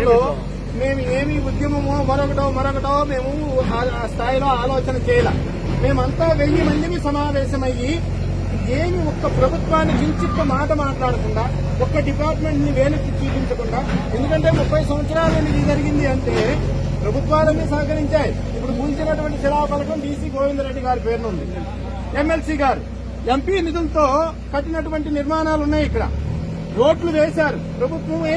గతంలో మేము ఏమి ఉద్యమమో మరొకటో మరొకటో మేము ఆ స్థాయిలో ఆలోచన చేయాల. మేమంతా వెయ్యి మందిని సమావేశమయ్యి ఏమి ఒక్క ప్రభుత్వాన్ని కించిత్త మాట మాట్లాడకుండా ఒక్క డిపార్ట్మెంట్ని వేలెత్తి చూపించకుండా ఎందుకంటే ముప్పై సంవత్సరాల నుండి ఇది జరిగింది అంటే ప్రభుత్వాలన్నీ సహకరించాయి. ఇప్పుడు ముంచినటువంటి పథకం డీసీ గోవిందరెడ్డి గారి పేరునుంది ఎమ్మెల్సీ గారు ఎంపీ నిధులతో కట్టినటువంటి నిర్మాణాలు ఉన్నాయి ఇక్కడ. రోడ్లు వేశారు. ప్రభుత్వమే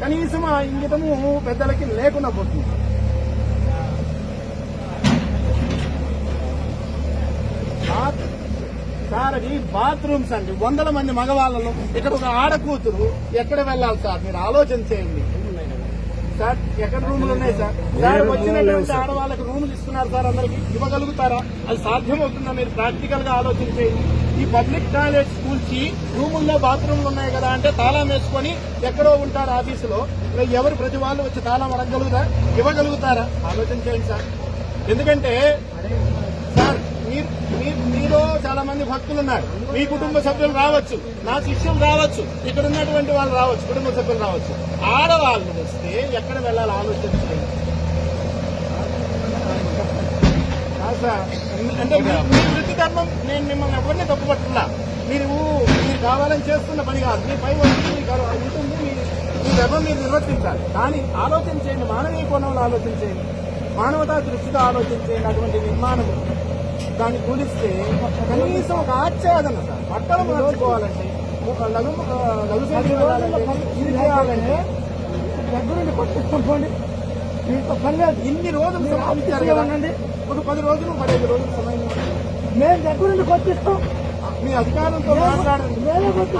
కనీసం ఆ ఇంగితము పెద్దలకి లేకుండా పోతుంది. సార్ అది బాత్రూమ్స్ అండి. వందల మంది మగవాళ్ళను ఇక్కడ ఒక ఆడ కూతురు ఎక్కడ వెళ్ళాలి సార్? మీరు ఆలోచన చేయండి. సార్ ఎక్కడ రూములు ఉన్నాయి సార్? సార్ వచ్చినటువంటి ఆడవాళ్ళకి రూములు ఇస్తున్నారు సార్ అందరికి. ఇవ్వగలుగుతారా? అది సాధ్యమవుతుందా? మీరు ప్రాక్టికల్గా ఆలోచన చేయండి. ఈ పబ్లిక్ టాయిలెట్ కూల్చి రూముల్లో బాత్రూమ్లు ఉన్నాయి కదా అంటే తాళం వేసుకొని ఎక్కడో ఉంటారు ఆఫీసులో. ఇలా ఎవరు ప్రతి వాళ్ళు వచ్చి తాళం అడగలుగుతా ఇవ్వగలుగుతారా? ఆలోచన చేయండి సార్. ఎందుకంటే సార్ మీరు మీరు మీలో చాలా మంది భక్తులు ఉన్నారు. మీ కుటుంబ సభ్యులు రావచ్చు. నా శిష్యులు రావచ్చు. ఇక్కడ ఉన్నటువంటి వాళ్ళు రావచ్చు. కుటుంబ సభ్యులు రావచ్చు. ఆడవాళ్ళు వస్తే ఎక్కడ వెళ్ళాలి ఆలోచించండి కాదు సార్. అంటే ధర్మం నేను మిమ్మల్ని ఎవరిని తప్పుపట్టున్నా మీరు మీరు కావాలని చేస్తున్న పని కాదు. మీ పై వచ్చి మీకు ఉంటుంది మీ మీ ధర్మం మీరు నిర్వర్తించాలి. కానీ ఆలోచన చేయండి. మానవీయ కోణంలో ఆలోచన చేయండి. మానవతా దృష్టితో ఆలోచన చేయండి. అటువంటి నిర్మాణం దాన్ని కూలిస్తే కనీసం ఒక ఆచ్ఛాదన సార్. బట్టలు మార్చుకోవాలంటే ఒక లఘు ఇది చేయాలంటే దగ్గరుండి కొట్టించుకోండి మీతో పని లేదు. ఇన్ని రోజులు సమయం కదా ఒక పది రోజులు పదిహేను రోజులు సమయం మేము దగ్గరుండి కొట్టిస్తాం. మీ అధికారంతో మాట్లాడండి.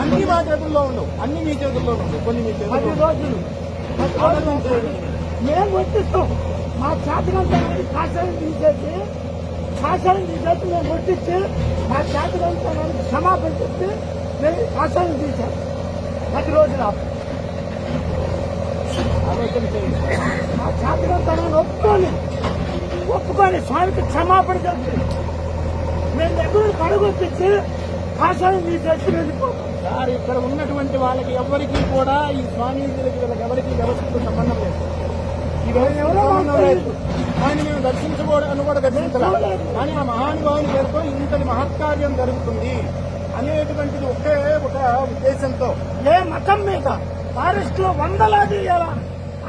అన్ని మా చేతుల్లో ఉండవు. అన్ని మీ చేతుల్లో ఉండవు. కొన్ని మీ పది రోజులు. మేము కొట్టిస్తాం. మా చేతకంతా కాషాయం తీసేసి కాషాయం తీసేసి మేము కొట్టించి మా చేతకంతా క్షమాపణ చెప్పి మేము కాషాయం తీసాం పది రోజులు ఆలోచన చేయండి. మా చేతకంతా ఒప్పుకొని ఒప్పుకొని స్వామికి క్షమాపణ చెప్పి మేము దగ్గర కడుగొప్పించి కాషాయం తీసేసి వెళ్ళిపోతాం సార్ ఇక్కడ ఉన్నటువంటి వాళ్ళకి ఎవరికి కూడా ఈ స్వామీజీలకి వీళ్ళకి ఎవరికి వ్యవస్థతో సంబంధం లేదు. ఆయన మేము దర్శించుకోవడం కూడా దర్శించలేదు కానీ ఆ మహానుభావుని పేరుతో ఇంతటి మహత్కార్యం జరుగుతుంది. అనేటువంటిది ఒకే ఒక ఉద్దేశంతో. ఏ మతం మీద ఫారెస్ట్లో వందలాది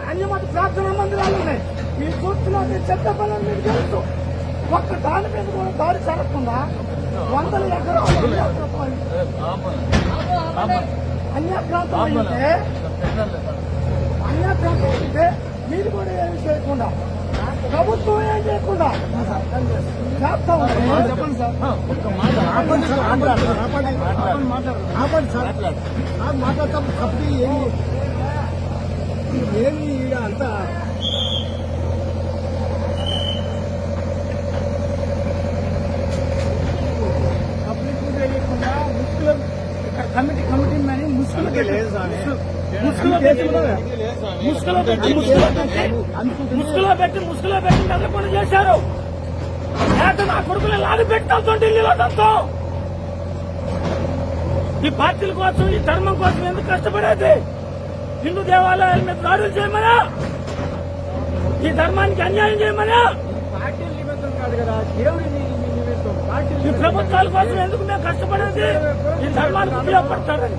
అన్యమత ప్రార్థనా మందిరాలు ఉన్నాయి. మీరు చూస్తున్న చెత్త పనులు మీకు తెలుసు. ఒక్క దాని మీద కూడా దారి జరగకుండా వందల ఎకరాలు అన్య ప్రాంతం అయితే అన్య ప్రాంతం అయితే మీరు కూడా ఏమి చేయకుండా ప్రభుత్వం ఏం చేయకుండా చేస్తా చెప్పండి సార్ మాట ఆపండి సార్ ఆపండి ఆపండి ఆపండి మాట్లాడండి ఆపండి సార్ నాకు మాట్లాడతాం. తప్పి ఏమి ఏమి ఈడ అంతా పబ్లిక్ తెలియకుండా ముసుగులు ఇక్కడ కమిటీ కమిటీ అని ముసుగులు ముసుగులో పెట్టి ముసుగులో పెట్టి ముసుగులో పెట్టి ముసుగులో పెట్టి ముసుగులో పెట్టి మెదకుండా చేశారు. లేక నా కొడుకులు లాగి పెట్టాల్సి ఢిల్లీలో దాంతో ఈ పార్టీల కోసం ఈ ధర్మం కోసం ఎందుకు కష్టపడేది? హిందూ దేవాలయాల మీద దాడులు చేయమనా? ఈ ధర్మానికి అన్యాయం చేయమనా? పార్టీల నిమిత్తం కాదు కదా. దేవుడి నిమిత్తం పార్టీల ఈ ప్రభుత్వాల కోసం ఎందుకు మేము కష్టపడేది? ఈ ధర్మానికి ఉపయోగపడతారని.